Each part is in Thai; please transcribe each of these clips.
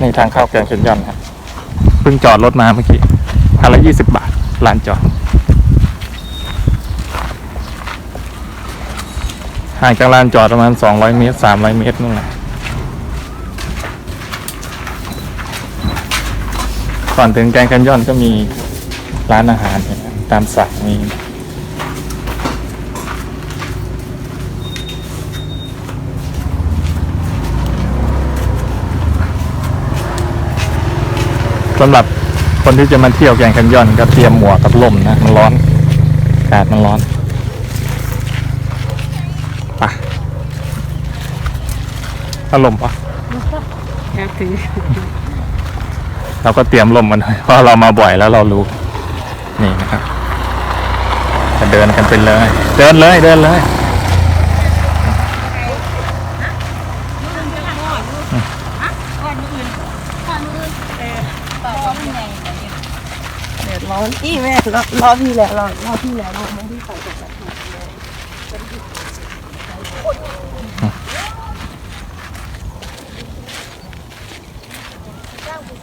นี่ทางเข้าแกงเชนยอนครับเพิ่งจอดรถมาเมื่อกี้คันละยี่สิบบาทลานจอดห่างจากลานจอดประมาณสองร้อยเมตรสามร้อยเมตรนู่นแหละก่อนถึงแกงแคนยอนก็มีร้านอาหารเนี่ยตามสั่งมี สำหรับคนที่จะมาเที่ยวแกงแคนยอนก็เตรียมหมวกกับล่มนะ มันร้อนอากาศมันร้อนไปถ้าลมปะแค่ถือเราก็เตรียมลมมันไว้เพราะเรามาบ่อยแล้วเรารู้ นี่นะครับจะเดินกันไปเลย เดินเลยเดินเลย เดือดร้อนอีแม่รอรอพี่แหละรอรอพี่แหละรอไม่พี่ใส่กับแบบ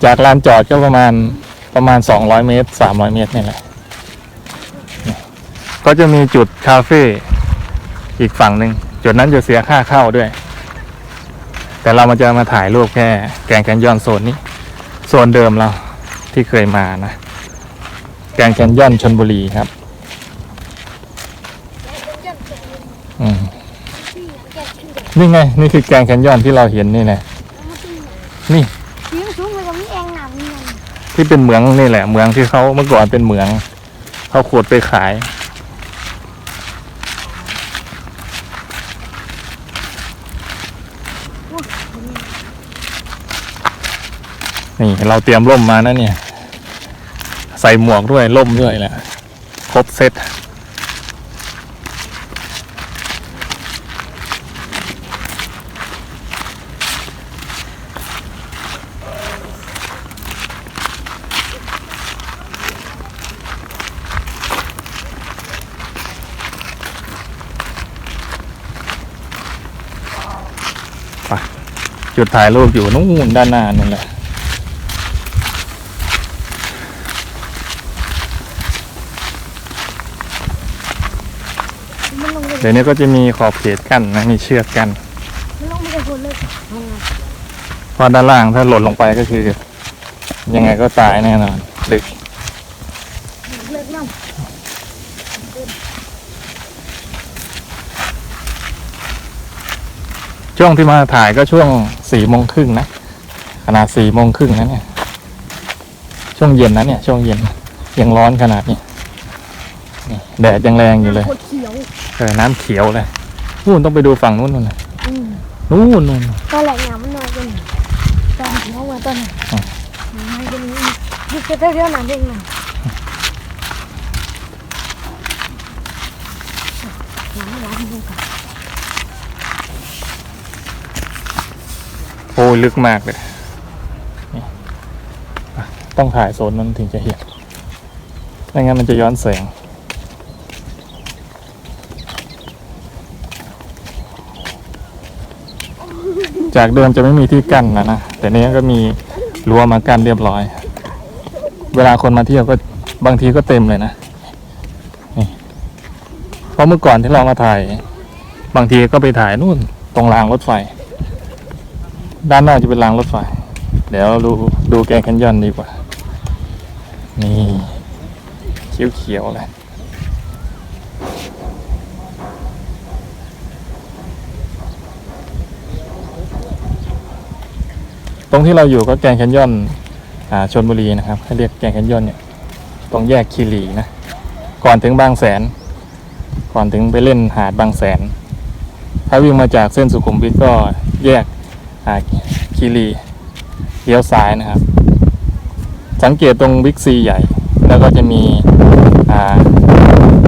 จากลานจอดก็ประมาณประมาณสองร้อยเมตรสามร้อยเมตรนี่แหละ ก็จะมีจุดคาเฟ่อีกฝั่งหนึ่งจุดนั้นจะเสียค่าเข้าด้วย แต่เรามาจะมาถ่ายรูปแค่แกงแคนยอนโซนนี้ โซนเดิมเราที่เคยมานะแกงแคนยอนชนบุรีครับอืมนี่ไง นี่คือแกงแคนยอนที่เราเห็นนี่แหละนี่ที่เป็นเหมืองนี่แหละ เหมืองที่เขาเมื่อก่อนเป็นเหมือง เขาขุดไปขาย นี่เราเตรียมร่มมานะเนี่ย ใส่หมวกด้วยร่มด้วยแหละครบเซตจุดถ่ายรูปอยู่นู่นด้านหน้านั่นแหละ มันลงไปเดี๋ยวนี้ก็จะมีขอบเขตกั้นนะ มีเชือกกั้นมันลงไปกับคนเลยเพราะด้านล่างถ้าหล่นลงไปก็คือ ยังไงก็ตายแน่นอนลึกเลิกน้ช่วงที่มาถ่ายก็ช่วงสี่โมงครึ่งนะขนาดสี่โมงครึ่งนะเนี่ย ช่วงเย็นนะเนี่ย ช่วงเย็นยังร้อนขนาดนี้แดดยังแรงอยู่เลย เขียวเออน้ำเขียวเลยนู่นต้องไปดูฝั่งนู้นนู่นน่ะอืมนู่นนู่นตอนแหลกหนามันนอนกันตอนหัวมาตอนไหนอ๋อไม่เป็นนี้ยึดจะได้เรื่องนั้นเองนะน้ำร้อนมันกันโอ้ยลึกมากเลยนี่อะต้องถ่ายโซนนั้นถึงจะเห็นไม่งั้นมันจะย้อนแสง จากเดิมจะไม่มีที่กั้นนะนะแต่เนี้ก็มีรั้วมากั้นเรียบร้อย เวลาคนมาเที่ยวก็บางทีก็เต็มเลยนะนี่เพราะเมื่อก่อนที่เรามาถ่าย บางทีก็ไปถ่ายนู่นตรงรางรถไฟ ด้านหน้าจะเป็นรางรถไฟ เดี๋ยวดูดูแกงแคนยอนดีกว่า นี่เขียวๆเลย ตรงที่เราอยู่ก็แกงแคนยอนอ่าชนบุรีนะครับให้เรียกแกงแคนยอนเนี่ยตรงแยกคีรีนะ ก่อนถึงบางแสน ก่อนถึงไปเล่นหาดบางแสน ถ้าวิ่งมาจากเส้นสุขุมวิทก็แยกอ่าคีรีเลี้ยวซ้ายนะครับ สังเกตตรงบิ๊กซีใหญ่ แล้วก็จะมีอ่า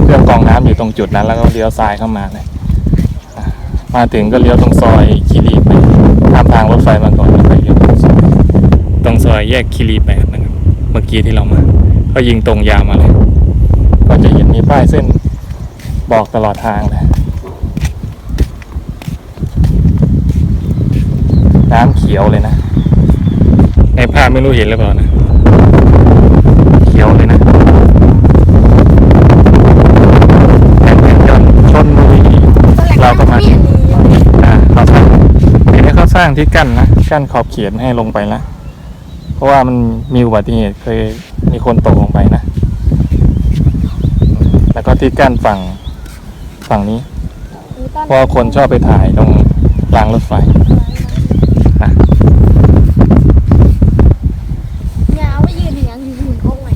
เครื่องกรองน้ำอยู่ตรงจุดนั้น แล้วก็เลี้ยวซ้ายเข้ามาเลยมาถึงก็เลี้ยวตรงซอยคีรีไปามทางรถไฟมาก่อนแล้วก็เลี้ยวตรงซอยตรงซอยแยกคีรีแปดนะครับ เมื่อกี้ที่เรามา ก็ยิงตรงยาวมาเลย ก็จะเห็นมีป้ายเส้นบอกตลอดทางเลยน้ำเขียวเลยนะ ในภาพไม่รู้เห็นหรือเปล่านะ เขียวเลยนะแก่งแคนยอนชนบุรี เราก็มา อ่าเขาสร้างทีนี้เขาส ร้างที่กั้นนะกั้นขอบเขียนให้ลงไปละเพราะว่ามันมีอุบัติเหตุเคยมีคนตกลงไปนะ แล้วก็ที่กั้นฝั่งฝั่งนี้ เพราะว่าคนชอบไปถ่ายตรงรางรถไฟนะ เนี่ยเอาไปยืนอย่างอยู่หุ่นเขาไง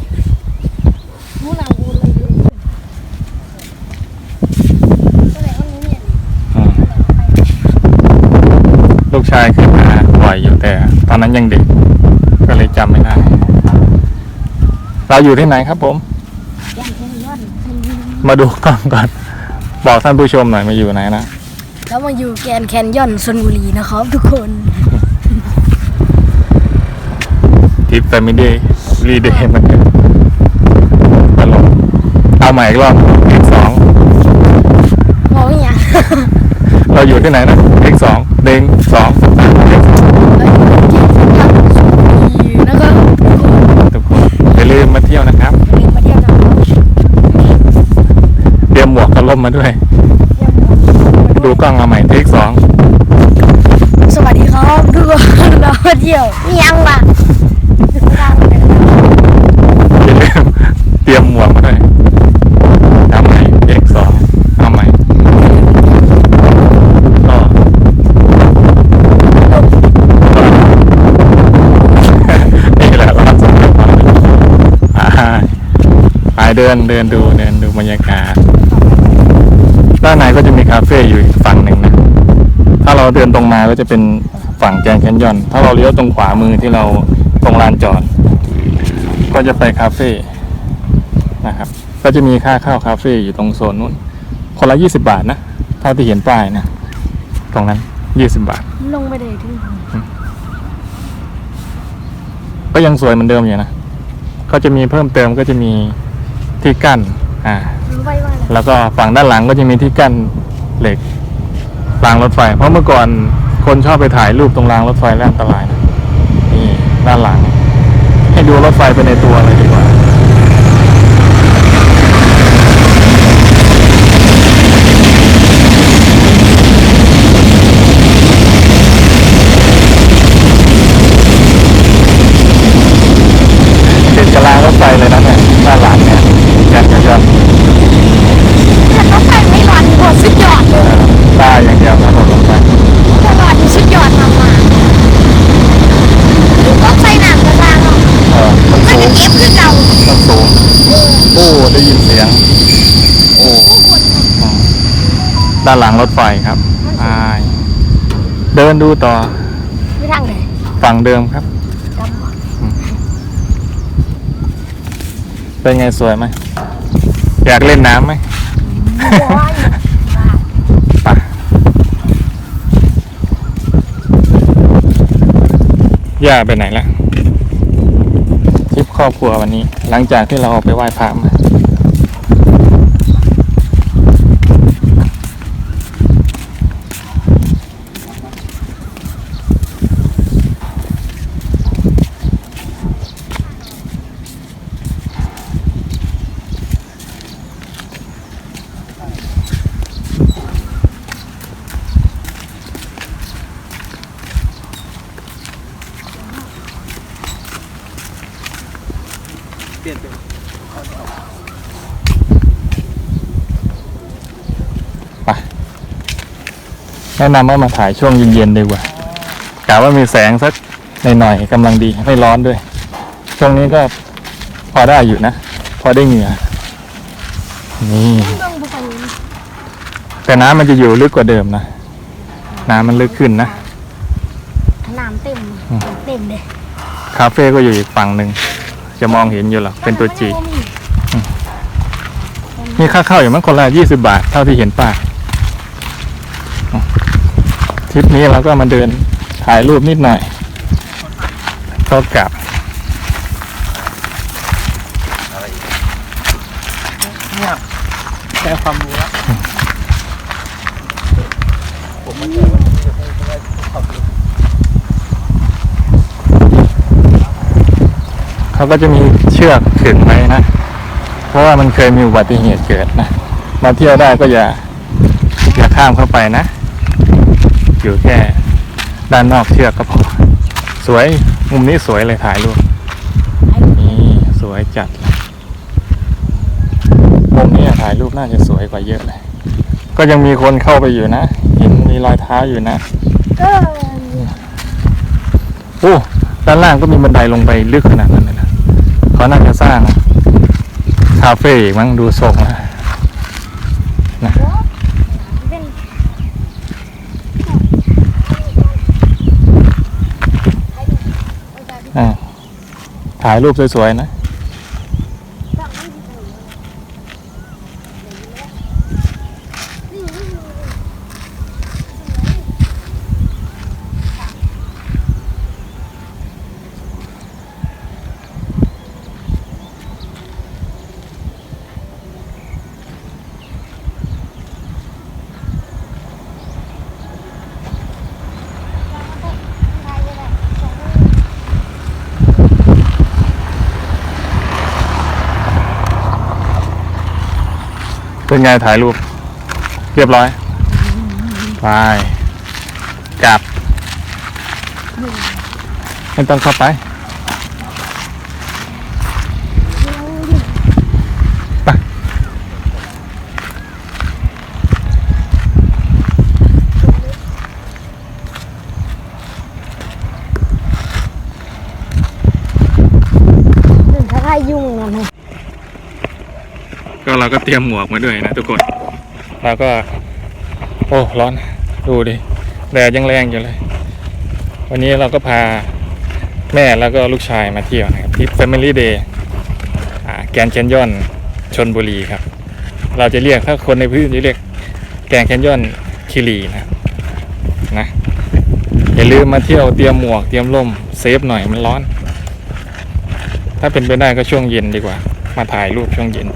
หูหนังกูเลยอยู่ก็เลยเอาเนี่ย อืมลู กชายขึ้นมาบ่อยอยู่แต่ ตอนนั้นยังเด็ก ก็เลยจำไม่ได้ เราอยู่ที่ไหนครับผมอย่างเช่นยอดเช่นยืนมาดูกล้องก่อน บอกท่านผู้ชมหน่อยมาอยู่ไหนนะแล้วมาอยู่แกรนด์แคนยอนชนบุรีนะครับ ทุกคนทิปแฟมิลี่รีเดย์มันตลกเอาใหม่อีกรอบอีกสองมองอย่าง เราอยู่ที่ไหนนะอีกสอง เด้งสองสามเด้งสองแล้วอยู่แกรนด์แคนยอนชนบุรีนะครับทุกคนทุกคนอย่าลืมมาเที่ยวนะครับอย่าลืมมาเที่ยวนะครับ เตรียมหมวกกันล่มมาด้วย ดูกล้องเอาใหม่เทคสองสวัสดีครับทุกคนเรามาเที่ยวนี่ยังล่ะ อย่าลืมเตรียมหมวกมาด้วยเอาใหม่เทคสองเอาใหม่ก็นี่แหละเราสุดยอดอ่าไป เดินเดินดูเดินดูบรรยากาศด้านในก็จะมีคาเฟ่อยู่อีกฝั่งหนึ่งนะ ถ้าเราเดินตรงมาก็จะเป็นฝั่งแกรนด์แคนยอน ถ้าเราเลี้ยวตรงขวามือที่เราตรงลานจอด ก็จะไปคาเฟ่นะครับ ก็จะมีค่าเข้าคาเฟ่อยู่ตรงโซนนู้น คนละยี่สิบาทนะเท่าที่เห็นป้ายนะ ตรงนั้นยี่สิบาท ลงไปเลยถึงก็ยังสวยเหมือนเดิมอยู่นะ ก็จะมีเพิ่มเติมก็จะมี ที่กั้นอ่ารู้ไว้ว่าอะไรแล้วก็ฝั่งด้านหลังก็จะมีที่กั้นเหล็กรางรถไฟ เพราะเมื่อก่อนคนชอบไปถ่ายรูปตรงรางรถไฟแล้วอันตรายนะนี่ด้านหลัง ให้ดูรถไฟไปในตัวเลยดีกว่า ติดกับรางรถไฟเลยนะเนี่ยด้านหลังเนี่ยแกนยอน แต่รถไฟไม่หลอดโหดสุดยอดเลย ใต้อย่างเดียวครับผมลงไป ถ้าหลอดนี่สุดยอดมากมากรถไฟหนักกระด้างเนาะ เออมัน มัน สู จะ ง เก็บคือเก่า มันสูง โอ้ ได้ยินเสียง โอ้อืมด้านหลังร ถไฟครับอายเดินดูต่อ ไม่ทางไหนฝั่งเดิมครับดำบ่เป็นไงสวยไหมอยากเล่นน้ำไหมบอกว่าอยู่ไปย่าไปไหนละทริปครอบครัววันนี้ หลังจากที่เราออกไปไหว้พระมา แนะนำว่ามาถ่ายช่วงเย็นๆดีกว่ากะว่ามีแสงสักหน่อยๆกำลังดีไม่ร้อนด้วย ช่วงนี้ก็พอได้อยู่นะ พอได้เหงื่อนี่ต้องไปฝั่งนี้แต่น้ำมันจะอยู่ลึกกว่าเดิมนะ น้ำมันลึกขึ้นนะน้ำเต็มอืมเต็มเลยคาเฟ่ก็อยู่อีกฝั่งหนึ่ง จะมองเห็นอยู่หรอเป็นตัวจีมีค่าเข้าอยู่มั้งคนละยี่สิบาท เท่าที่เห็นป้ายอืมทริปนี้เราก็มาเดินถ่ายรูปนิดหน่อย ก็กลับเนี่ยแค่ความรู้แล้วผมมาเจอวันนี้จะให้ได้ขอบคุณ เขาก็จะมีเชือกขึงไว้นะ เพราะว่ามันเคยมีอุบัติเหตุเกิดนะ มาเที่ยวได้ก็อย่าอย่าข้ามเข้าไปนะ อยู่แค่ด้านนอกเชือกก็พอ สวย มุมนี้สวยเลยถ่ายรูปนี่สวยจัดเลยมุมนี้ถ่ายรูปน่าจะสวยกว่าเยอะเลย ก็ยังมีคนเข้าไปอยู่นะ เห็นมีรอยเท้าอยู่นะก็โอ้ด้านล่างก็มีบันไดลงไปลึกขนาดนั้น เขาน่าจะสร้างคาเฟ่อีกมั้งดูทรงนะนะถ่ายรูปสวยๆนะ เป็นไงถ่ายรูป เรียบร้อยไปกลับ ไม่ต้องเข้าไปไป หนึ่งถ้าใครยุ่งกันนะ ก็เราก็เตรียมหมวกมาด้วยนะทุกคนแล้วก็ โอ้ร้อนดูดิแดดยังแรงอยู่เลย วันนี้เราก็พาแม่แล้วก็ลูกชายมาเที่ยวนะครับที่ Family Day แกรนแคนยอนชนบุรีครับ เราจะเรียกถ้าคนในพื้นที่เรียกแกรนแคนยอนคิรีนะนะอย่าลืมมาเที่ยวเตรียมหมวกเตรียมร่มเซฟหน่อยมันร้อน ถ้าเป็นไปได้ก็ช่วงเย็นดีกว่า มาถ่ายรูปช่วงเย็น